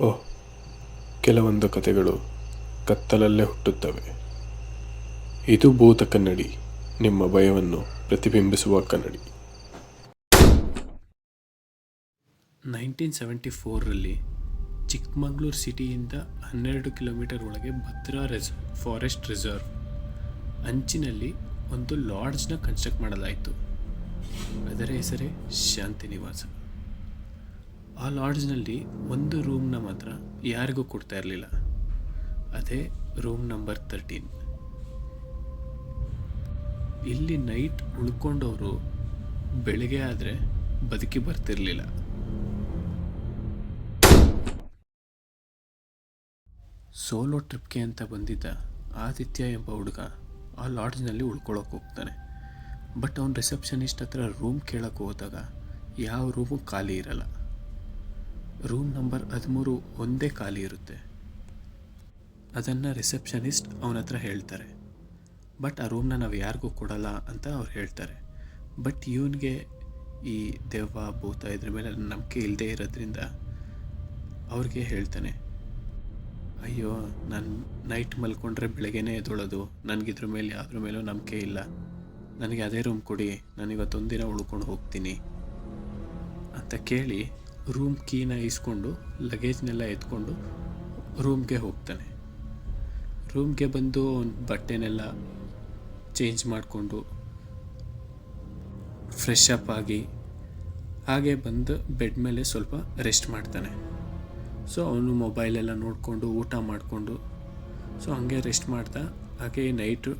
ಓಹ್ ಕೆಲವೊಂದು ಕಥೆಗಳು ಕತ್ತಲಲ್ಲೇ ಹುಟ್ಟುತ್ತವೆ. ಇದು ಭೂತ ಕನ್ನಡಿ, ನಿಮ್ಮ ಭಯವನ್ನು ಪ್ರತಿಬಿಂಬಿಸುವ ಕನ್ನಡಿ. ನೈನ್ಟೀನ್ ಸೆವೆಂಟಿ ಫೋರಲ್ಲಿ ಚಿಕ್ಕಮಗಳೂರು ಸಿಟಿಯಿಂದ ಹನ್ನೆರಡು ಕಿಲೋಮೀಟರ್ ಒಳಗೆ ಭದ್ರಾ ರೆಸ್ ಫಾರೆಸ್ಟ್ ರಿಸರ್ವ್ ಅಂಚಿನಲ್ಲಿ ಒಂದು ಲಾಡ್ಜ್ನ ಕನ್ಸ್ಟ್ರಕ್ಟ್ ಮಾಡಲಾಯಿತು. ಅದರ ಹೆಸರೇ ಶಾಂತಿ ನಿವಾಸ. ಆ ಲಾಡ್ಜ್ನಲ್ಲಿ ಒಂದು ರೂಮ್ನ ಮಾತ್ರ ಯಾರಿಗೂ ಕೊಡ್ತಾ ಇರಲಿಲ್ಲ. ಅದೇ ರೂಮ್ ನಂಬರ್ ತರ್ಟೀನ್ ಇಲ್ಲಿ ನೈಟ್ ಉಳ್ಕೊಂಡವರು ಬೆಳಗ್ಗೆ ಆದರೆ ಬದುಕಿ ಬರ್ತಿರ್ಲಿಲ್ಲ. ಸೋಲೋ ಟ್ರಿಪ್ಗೆ ಅಂತ ಬಂದಿದ್ದ ಆದಿತ್ಯ ಎಂಬ ಹುಡುಗ ಆ ಲಾಡ್ಜ್ನಲ್ಲಿ ಉಳ್ಕೊಳ್ಳೋಕೆ ಹೋಗ್ತಾನೆ. ಬಟ್ ಅವ್ನು ರಿಸೆಪ್ಷನಿಸ್ಟ್ ಹತ್ರ ರೂಮ್ ಕೇಳೋಕೆ ಹೋದಾಗ ಯಾವ ರೂಮು ಖಾಲಿ ಇರಲ್ಲ. ರೂಮ್ ನಂಬರ್ ಹದಿಮೂರು ಒಂದೇ ಖಾಲಿ ಇರುತ್ತೆ. ಅದನ್ನು ರಿಸೆಪ್ಷನಿಸ್ಟ್ ಅವನ ಹತ್ರ ಹೇಳ್ತಾರೆ. ಬಟ್ ಆ ರೂಮ್ನ ನಾವು ಯಾರಿಗೂ ಕೊಡಲ್ಲ ಅಂತ ಅವ್ರು ಹೇಳ್ತಾರೆ. ಬಟ್ ಇವನಿಗೆ ಈ ದೆವ್ವ, ಭೂತ ಇದ್ರ ಮೇಲೆ ನಂಬಿಕೆ ಇಲ್ಲದೆ ಇರೋದ್ರಿಂದ ಅವ್ರಿಗೆ ಹೇಳ್ತಾನೆ, ಅಯ್ಯೋ, ನಾನು ನೈಟ್ ಮಲ್ಕೊಂಡ್ರೆ ಬೆಳಗ್ಗೆನೇ ಎದ್ದೊಳೋದು ನನಗಿದ್ರ ಮೇಲೆ ಯಾವ್ದ್ರ ಮೇಲೂ ನಂಬಿಕೆ ಇಲ್ಲ. ನನಗೆ ಅದೇ ರೂಮ್ ಕೊಡಿ. ನಾನಿವತ್ತೊಂದಿನ ಉಳ್ಕೊಂಡು ಹೋಗ್ತೀನಿ. ಅಂತ ಕೇಳಿ ರೂಮ್ ಕೀನ ಇಸ್ಕೊಂಡು ಲಗೇಜ್ನೆಲ್ಲ ಎತ್ಕೊಂಡು ರೂಮ್ಗೆ ಹೋಗ್ತಾನೆ. ರೂಮ್ಗೆ ಬಂದು ಅವ್ನ ಬಟ್ಟೆನೆಲ್ಲ ಚೇಂಜ್ ಮಾಡಿಕೊಂಡು ಫ್ರೆಶ್ ಅಪ್ ಆಗಿ ಹಾಗೆ ಬಂದು ಬೆಡ್ ಮೇಲೆ ಸ್ವಲ್ಪ ರೆಸ್ಟ್ ಮಾಡ್ತಾನೆ. ಸೊ ಅವನು ಮೊಬೈಲೆಲ್ಲ ನೋಡಿಕೊಂಡು, ಊಟ ಮಾಡಿಕೊಂಡು, ಸೊ ಹಾಗೆ ರೆಸ್ಟ್ ಮಾಡ್ತಾ ಹಾಗೆ ನೈಟು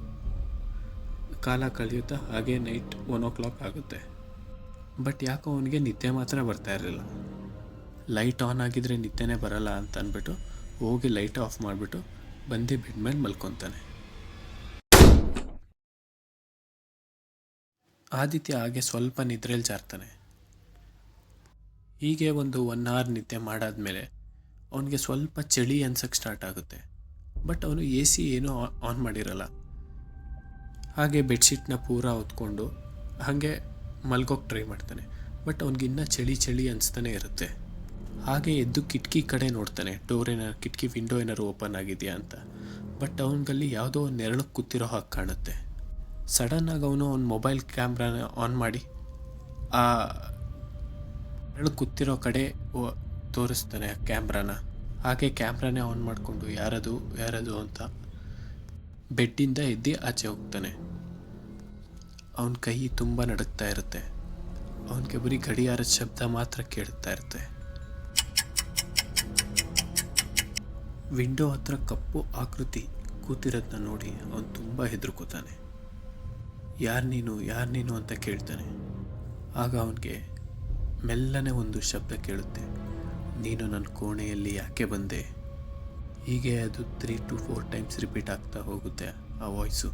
ಕಾಲ ಕಳೆಯುತ್ತಾ ಹಾಗೆ ನೈಟ್ ಒನ್ ಓ ಕ್ಲಾಕ್ ಆಗುತ್ತೆ. ಬಟ್ ಯಾಕೋ ಅವನಿಗೆ ನಿದ್ದೆ ಮಾತ್ರ ಬರ್ತಾ ಇರಲಿಲ್ಲ. ಲೈಟ್ ಆನ್ ಆಗಿದ್ರೆ ನಿದ್ದೆನೇ ಬರಲ್ಲ ಅಂತ ಅಂದ್ಬಿಟ್ಟು ಹೋಗಿ ಲೈಟ್ ಆಫ್ ಮಾಡಿಬಿಟ್ಟು ಬಂದು ಬೆಡ್ ಮೇಲೆ ಮಲ್ಕೊತಾನೆ. ಆದಿತ್ಯ ಹಾಗೆ ಸ್ವಲ್ಪ ನಿದ್ರೆಯಲ್ಲಿ ಜಾರ್ತಾನೆ. ಹೀಗೆ ಒಂದು ಒನ್ ಅವರ್ ನಿದ್ದೆ ಮಾಡಾದ್ಮೇಲೆ ಅವನಿಗೆ ಸ್ವಲ್ಪ ಚಳಿ ಅನ್ಸಕ್ಕೆ ಸ್ಟಾರ್ಟ್ ಆಗುತ್ತೆ. ಬಟ್ ಅವನು ಎ ಸಿ ಏನೂ ಆನ್ ಮಾಡಿರಲ್ಲ. ಹಾಗೆ ಬೆಡ್ಶೀಟ್ನ ಪೂರ ಹೊತ್ಕೊಂಡು ಹಾಗೆ ಮಲ್ಗೋಕೆ ಟ್ರೈ ಮಾಡ್ತಾನೆ. ಬಟ್ ಅವ್ನಿಗಿನ್ನ ಚಳಿ ಚಳಿ ಅನಿಸ್ತಾನೆ ಇರುತ್ತೆ. ಹಾಗೆ ಎದ್ದು ಕಿಟಕಿ ಕಡೆ ನೋಡ್ತಾನೆ. ಡೋರ್ ಏನಾರು ಕಿಟಕಿ ವಿಂಡೋ ಏನಾರು ಓಪನ್ ಆಗಿದೆಯಾ ಅಂತ. ಬಟ್ ಅವನಿಗಲ್ಲಿ ಯಾವುದೋ ಒಂದು ನೆರಳು ಕೂತಿರೋ ಹಾಗೆ ಕಾಣುತ್ತೆ. ಸಡನ್ನಾಗಿ ಅವನು ಅವ್ನ ಮೊಬೈಲ್ ಕ್ಯಾಮ್ರಾನ ಆನ್ ಮಾಡಿ, ಆ ನೆರಳು ಕೂತಿರೋ ಕಡೆ ತೋರಿಸ್ತಾನೆ ಆ ಕ್ಯಾಮ್ರಾನ ಹಾಗೆ ಕ್ಯಾಮ್ರಾನೇ ಆನ್ ಮಾಡಿಕೊಂಡು, ಯಾರದು ಯಾರದು ಅಂತ. ಬೆಡ್ಡಿಂದ ಎದ್ದು ಆಚೆ ಹೋಗ್ತಾನೆ. ಅವನ ಕೈ ತುಂಬ ನಡುಕ್ತಾ ಇರುತ್ತೆ. ಅವನಿಗೆ ಬರೀ ಗಡಿಯಾರದ ಶಬ್ದ ಮಾತ್ರ ಕೇಳುತ್ತಾ ಇರುತ್ತೆ. ವಿಂಡೋ ಹತ್ರ ಕಪ್ಪು ಆಕೃತಿ ಕೂತಿರೋದನ್ನ ನೋಡಿ ಅವನು ತುಂಬ ಹೆದರ್ಕೋತಾನೆ. ಯಾರು ನೀನು ಯಾರು ನೀನು ಅಂತ ಕೇಳ್ತಾನೆ. ಆಗ ಅವನಿಗೆ ಮೆಲ್ಲನೆ ಒಂದು ಶಬ್ದ ಕೇಳುತ್ತೆ. ನೀನು ನನ್ನ ಕೋಣೆಯಲ್ಲಿ ಯಾಕೆ ಬಂದೆ? ಹೀಗೆ ಅದು three to four times repeat ಆಗ್ತಾ ಹೋಗುತ್ತೆ ಆ ವಾಯ್ಸು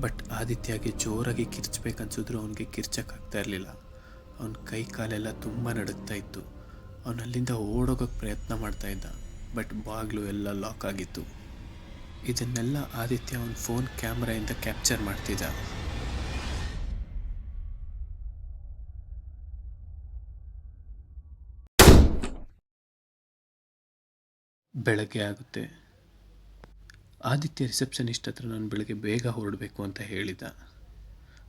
ಬಟ್ ಆದಿತ್ಯಗೆ ಜೋರಾಗಿ ಕಿರ್ಚ್ಬೇಕನ್ಸಿದ್ರು ಅವನಿಗೆ ಕಿರ್ಚಕ್ಕಾಗ್ತಾ ಇರಲಿಲ್ಲ. ಅವನ ಕೈ ಕಾಲೆಲ್ಲ ತುಂಬ ನಡುಗ್ತಾ ಇತ್ತು. ಅವನು ಅಲ್ಲಿಂದ ಓಡೋಗೋಕ್ಕೆ ಪ್ರಯತ್ನ ಮಾಡ್ತಾ ಇದ್ದ. ಬಟ್ ಬಾಗಿಲು ಎಲ್ಲ ಲಾಕ್ ಆಗಿತ್ತು. ಇದನ್ನೆಲ್ಲ ಆದಿತ್ಯ ಅವನ ಫೋನ್ ಕ್ಯಾಮ್ರಾಯಿಂದ ಕ್ಯಾಪ್ಚರ್ ಮಾಡ್ತಿದ್ದ. ಬೆಳಗ್ಗೆ ಆಗುತ್ತೆ. ಆದಿತ್ಯ ರಿಸೆಪ್ಷನಿಸ್ಟ್ ಹತ್ರ ನಾನು ಬೆಳಗ್ಗೆ ಬೇಗ ಹೊರಡಬೇಕು ಅಂತ ಹೇಳಿದ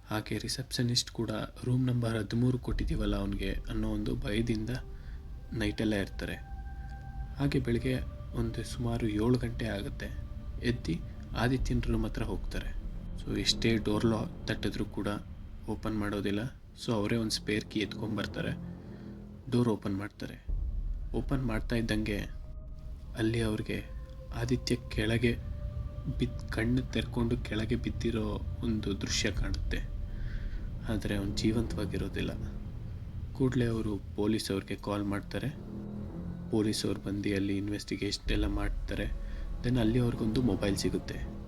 ಹಾಗೆ ರಿಸೆಪ್ಷನಿಸ್ಟ್ ಕೂಡ ರೂಮ್ ನಂಬರ್ ಹದಿಮೂರು ಕೊಟ್ಟಿದ್ದೀವಲ್ಲ ಅವನಿಗೆ ಅನ್ನೋ ಒಂದು ಭಯದಿಂದ ನೈಟೆಲ್ಲ ಇರ್ತಾರೆ. ಹಾಗೆ ಬೆಳಗ್ಗೆ ಒಂದು ಸುಮಾರು ಏಳು ಗಂಟೆ ಆಗುತ್ತೆ. ಎದ್ದು ಆದಿತ್ಯನ ರೂಮ್ ಹತ್ರ ಹೋಗ್ತಾರೆ. ಸೊ ಎಷ್ಟೇ ಡೋರ್ ಲಾ ತಟ್ಟಿದ್ರೂ ಕೂಡ ಓಪನ್ ಮಾಡೋದಿಲ್ಲ. ಸೊ ಅವರೇ ಒಂದು ಸ್ಪೇರ್ ಕೀ ಎತ್ಕೊಂಡ್ಬರ್ತಾರೆ ಡೋರ್ ಓಪನ್ ಮಾಡ್ತಾರೆ. ಓಪನ್ ಮಾಡ್ತಾ ಇದ್ದಂಗೆ ಅಲ್ಲಿ ಅವ್ರಿಗೆ ಆದಿತ್ಯ ಕೆಳಗೆ ಬಿದ್ದು ಕಣ್ಣು ತೆರ್ಕೊಂಡು ಕೆಳಗೆ ಬಿದ್ದಿರೋ ಒಂದು ದೃಶ್ಯ ಕಾಣುತ್ತೆ. ಆದರೆ ಅವನು ಜೀವಂತವಾಗಿರೋದಿಲ್ಲ. ಕೂಡಲೇ ಅವರು ಪೊಲೀಸ್ ಅವ್ರಿಗೆ ಕಾಲ್ ಮಾಡ್ತಾರೆ. ಪೊಲೀಸ್ ಅವ್ರು ಬಂದು ಅಲ್ಲಿ ಇನ್ವೆಸ್ಟಿಗೇಷನ್ ಎಲ್ಲ ಮಾಡ್ತಾರೆ. ದೆನ್ ಅಲ್ಲಿ ಅವ್ರಿಗೊಂದು ಮೊಬೈಲ್ ಸಿಗುತ್ತೆ.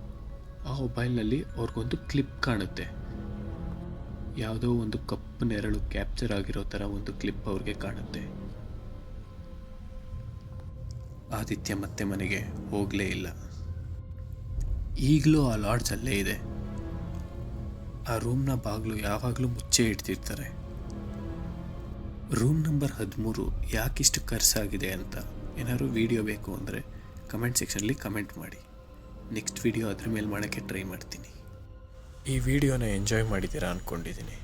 ಆ ಮೊಬೈಲ್ನಲ್ಲಿ ಅವ್ರಿಗೊಂದು ಕ್ಲಿಪ್ ಕಾಣುತ್ತೆ. ಯಾವುದೋ ಒಂದು ಕಪ್ಪು ನೆರಳು ಕ್ಯಾಪ್ಚರ್ ಆಗಿರೋ ಥರ ಒಂದು ಕ್ಲಿಪ್ ಅವ್ರಿಗೆ ಕಾಣುತ್ತೆ. ಆದಿತ್ಯ ಮತ್ತೆ ಮನೆಗೆ ಹೋಗಲೇ ಇಲ್ಲ. ಈಗಲೂ ಆ ಲಾಡ್ಜ್ ಅಲ್ಲೇ ಇದೆ. ಆ ರೂಮ್ನ ಬಾಗಿಲು ಯಾವಾಗಲೂ ಮುಚ್ಚೆ ಇಡ್ತಿರ್ತಾರೆ. ರೂಮ್ ನಂಬರ್ ಹದಿಮೂರು ಯಾಕಿಷ್ಟು ಖರ್ಚಾಗಿದೆ ಅಂತ ಏನಾದರೂ ವೀಡಿಯೋ ಬೇಕು ಅಂದರೆ ಕಮೆಂಟ್ ಸೆಕ್ಷನಲ್ಲಿ ಕಮೆಂಟ್ ಮಾಡಿ. ನೆಕ್ಸ್ಟ್ ವೀಡಿಯೋ ಅದ್ರ ಮೇಲೆ ಮಾಡೋಕ್ಕೆ ಟ್ರೈ ಮಾಡ್ತೀನಿ. ಈ ವಿಡಿಯೋನ ಎಂಜಾಯ್ ಮಾಡಿದ್ದೀರಾ ಅಂದ್ಕೊಂಡಿದ್ದೀನಿ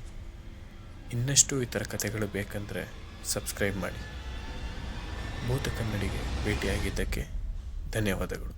ಇನ್ನಷ್ಟು ಈ ಥರ ಕಥೆಗಳು ಬೇಕಂದರೆ ಸಬ್ಸ್ಕ್ರೈಬ್ ಮಾಡಿ. ಭೂತ ಕನ್ನಡಿಗೆ ಭೇಟಿಯಾಗಿದ್ದಕ್ಕೆ ಧನ್ಯವಾದಗಳು.